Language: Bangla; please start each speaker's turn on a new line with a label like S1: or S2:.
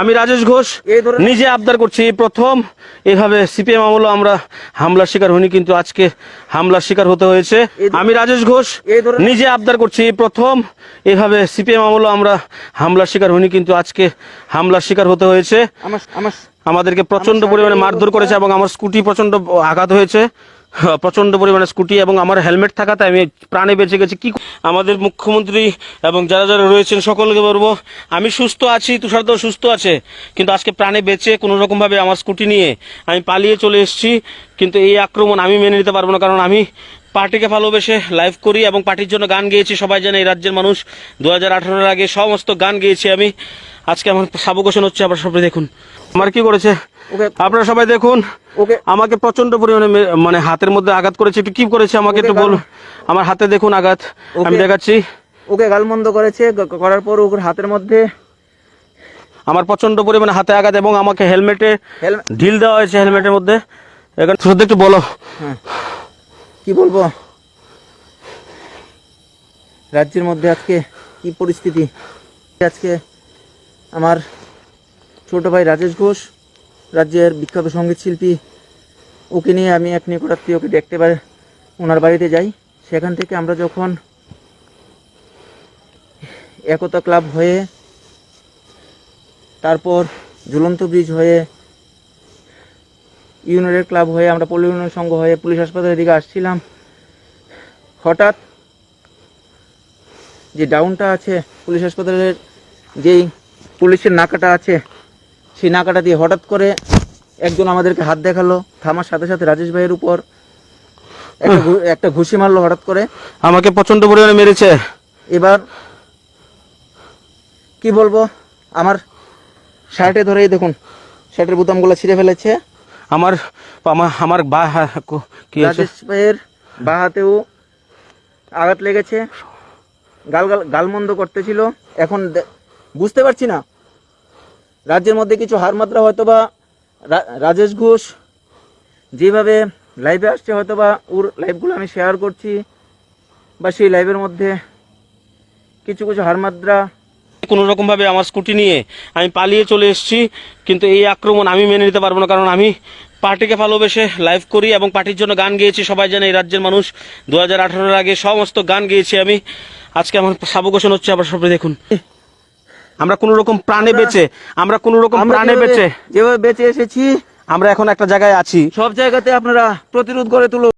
S1: আমি রাজেশ ঘোষ নিজে আবদার করছি। প্রথম এভাবে সিপিএম আমলে আমরা হামলার শিকার হইনি কিন্তু আজকে হামলার শিকার হতে হয়েছে। আমি রাজেশ ঘোষ নিজে আবদার করছি। প্রথম এভাবে সিপিএম আমলে আমরা হামলার শিকার হইনি কিন্তু আজকে হামলার শিকার হতে হয়েছে। আমাদেরকে
S2: প্রচণ্ড
S1: পরিমাণে মারধর করেছে এবং আমার স্কুটি প্রচণ্ড আঘাত হয়েছে। প্রচণ্ড পরিমাণে স্কুটি এবং আমার হেলমেট থাকাতে আমি প্রাণে বেঁচে গেছি। কি আমাদের মুখ্যমন্ত্রী এবং যারা যারা রয়েছেন সকলকে বলব, আমি সুস্থ আছি তুষারদাও সুস্থ আছে, কিন্তু আজকে প্রাণে বেঁচে কোনো রকমভাবে আমার স্কুটি নিয়ে আমি পালিয়ে চলে এসেছি, কিন্তু এই আক্রমণ আমি মেনে নিতে পারব না, কারণ আমি পার্টিকে ভালোবেসে লাইভ করি এবং পার্টির জন্য গান গেয়েছি। সবাই জানে এই রাজ্যের মানুষ। দু হাজার আগে সমস্ত গান গেয়েছি আমি। আজকে আমার সাবকোশন হচ্ছে আবার সবাই দেখুন। আমার কি করেছে?
S2: ওকে।
S1: আপনারা সবাই দেখুন।
S2: ওকে।
S1: আমাকে প্রচণ্ড পরিমাণে মানে হাতের মধ্যে আঘাত করেছে। একটু কি করেছে আমাকে একটু বলুন। আমার হাতে দেখুন আঘাত। আমি দেখাচ্ছি।
S2: ওকে গালমন্দ করেছে। করার পর ওর হাতের মধ্যে
S1: আমার প্রচণ্ড পরিমাণে হাতে আঘাত এবং আমাকে হেলমেটে ঢিল দেওয়া হয়েছে হেলমেটের মধ্যে। এখানে শুধু একটু বলো।
S2: হ্যাঁ। কি বলব? রাজ্যের মধ্যে আজকে কি পরিস্থিতি? আজকে আমার ছোট ভাই রাজেশ ঘোষ, রাজ্যের বিখ্যাত সংগীত শিল্পী, ওকে নিয়ে আমি এক নিকটাত্মীয়কে দেখতে পারে ওনার বাড়িতে যাই। সেখান থেকে আমরা যখন একতা ক্লাব হয়ে, তারপর ঝুলন্ত ব্রিজ হয়ে ইউনিয়নের ক্লাব হয়ে আমরা পল্লী উন্নয়ন সংঘ হয়ে পুলিশ হাসপাতালের দিকে আসছিলাম। হঠাৎ যে ডাউনটা আছে পুলিশ হাসপাতালের যেই পুলিশের নাকাটা আছে সেই নাকাটা দিয়ে হঠাৎ করে একজন আমাদেরকে হাত দেখাল। থামার সাথে সাথে রাজেশ ভাইয়ের উপর একটা ঘুষি মারলো হঠাৎ করে।
S1: আমাকে প্রচণ্ড পরিমাণে মেরেছে।
S2: এবার কি বলব? আমার শার্টে ধরেই দেখুন শার্টের বোতামগুলো ছিঁড়ে ফেলেছে।
S1: আমার আমার বা কো- আছে?
S2: ভাইয়ের বা হাতেও আঘাত লেগেছে। গাল গাল গালমন্দ করতেছিল। এখন বুঝতে পারছি না। রাজ্যের মধ্যে কিছু হার মাত্রা হয়তো বা রাজেশ ঘোষ যেভাবে লাইভে আসছে হয়তো বা ওর লাইভগুলো আমি শেয়ার করছি। বা সেই লাইভের মধ্যে কিছু কিছু হার মাত্রা
S1: কোনো রকম ভাবে আমার স্কুটি নিয়ে আমি পালিয়ে চলে এসেছি কিন্তু এই আক্রমণ আমি মেনে নিতে পারব না কারণ আমি পার্টিকে ভালোবেসে লাইভ করি এবং পার্টির জন্য গান গেয়েছি সবাই জানে এই রাজ্যের মানুষ। দু হাজার আগে সমস্ত গান গেয়েছি আমি। আজকে আমার সাবকোশন হচ্ছে আবার সবাই দেখুন। আমরা কোনো রকম প্রাণে বেঁচে আমরা কোনো রকম প্রাণে বেঁচে
S2: যেভাবে বেঁচে এসেছি
S1: আমরা এখন একটা জায়গায় আছি।
S2: সব জায়গাতে আপনারা প্রতিরোধ করে তুলুন